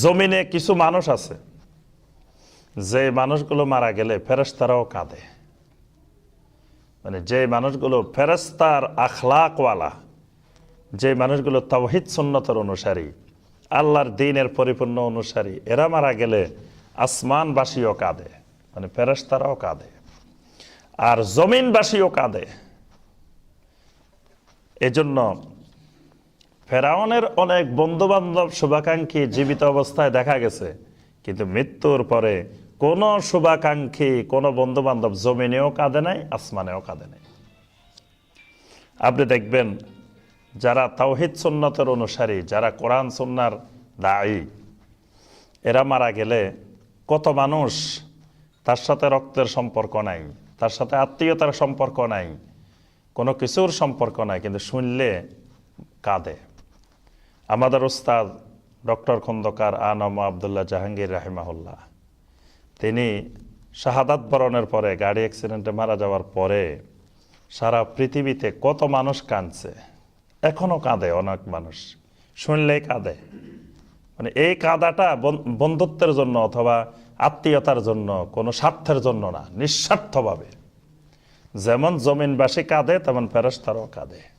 জমিনে কিছু মানুষ আছে। যে মানুষগুলো মারা গেলে ফেরেস্তারাও কাঁদে। মানে যে মানুষগুলো ফেরেস্তার আখলাকওয়ালা, যে মানুষগুলো তাওহিদ সুন্নতর অনুসারী, আল্লাহর দিনের পরিপূর্ণ অনুসারী, এরা মারা গেলে আসমানবাসীও কাঁদে মানে ফেরেস্তারাও কাঁদে। আর জমিনবাসীও কাঁদে। এজন্য ফেরাউনের অনেক বন্ধু বান্ধব শুভাকাঙ্ক্ষী জীবিত অবস্থায় দেখা গেছে, কিন্তু মৃত্যুর পরে কোনো শুভাকাঙ্ক্ষী, কোনো বন্ধু বান্ধব জমিনেও কাঁদে নাই, আসমানেও কাঁদে নাই। আপনি দেখবেন যারা তাওহিদ সুন্নতের অনুসারী, যারা কোরআন সুন্নার দায়ী, এরা মারা গেলে কত মানুষ তার সাথে রক্তের সম্পর্ক নাই, তার সাথে আত্মীয়তার সম্পর্ক নাই, কোনো কিছুর সম্পর্ক নাই, কিন্তু শুনলে কাঁদে। আমাদের উস্তাদ ডক্টর খন্দকার আনম আবদুল্লাহ জাহাঙ্গীর রাহিমাহুল্লাহ। তিনি শাহাদাত বরণের পরে, গাড়ি অ্যাক্সিডেন্টে মারা যাওয়ার পরে সারা পৃথিবীতে কত মানুষ কাঁদছে। এখনও কাঁদে অনেক মানুষ। শুনলেই কাঁদে। মানে এই কাঁদাটা বন- বন্ধুত্বের জন্য অথবা আত্মীয়তার জন্য, কোনো স্বার্থের জন্য না, নিঃস্বার্থভাবে। যেমন জমিনবাসী কাঁদে, তেমন ফেরস্তারও কাঁদে।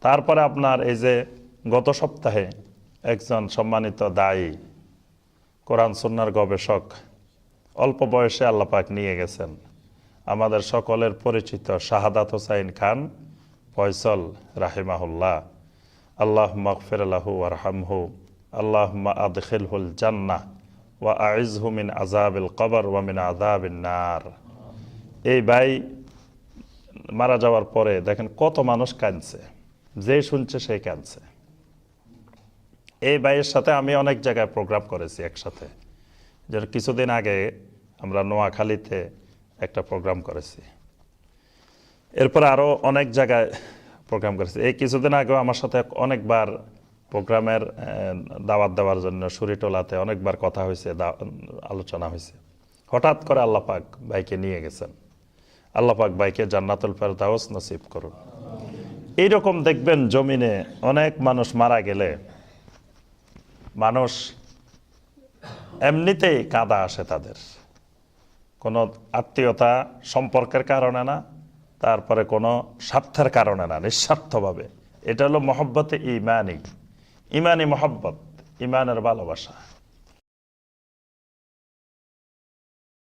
তারপরে আপনার এই যে গত সপ্তাহে একজন সম্মানিত দায়ী কোরআন সুন্নার গবেষক অল্প বয়সে আল্লাপাক নিয়ে গেছেন। আমাদের সকলের পরিচিত শাহাদাত হোসাইন খান ফয়সল রাহিমাহুল্লাহ। আল্লাহ মকফির আলাহু আরহামহু আল্লাহ আদখিলহুল জান্নাহ ওয়া আইজহু মিন আজাবিল কবর ওয়া মিন আজাবিন নার। এই ভাই মারা যাওয়ার পরে দেখেন কত মানুষ কাঁদছে। যে শুনছে সেই কাঁদছে। এই ভাইয়ের সাথে আমি অনেক জায়গায় প্রোগ্রাম করেছি একসাথে। যে কিছুদিন আগে আমরা নোয়াখালীতে একটা প্রোগ্রাম করেছি। এরপর আরও অনেক জায়গায় প্রোগ্রাম করেছি। এই কিছুদিন আগেও আমার সাথে অনেকবার প্রোগ্রামের দাওয়াত দেওয়ার জন্য সুরিটোলাতে অনেকবার কথা হয়েছে আলোচনা হয়েছে। হঠাৎ করে আল্লাপাক ভাইকে নিয়ে গেছেন। আল্লাপাক ভাইকে জান্নাতুল ফেরদাউস নসিব করুন। এইরকম দেখবেন জমিনে অনেক মানুষ মারা গেলে মানুষ এমনিতেই কাদা আসে তাদের। কোনো আত্মীয়তা সম্পর্কের কারণে না, তারপরে কোনো স্বার্থের কারণে না, নিঃস্বার্থভাবে। এটা হলো মহব্বতে ইমানই ইমানই মহব্বত, ইমানের ভালোবাসা।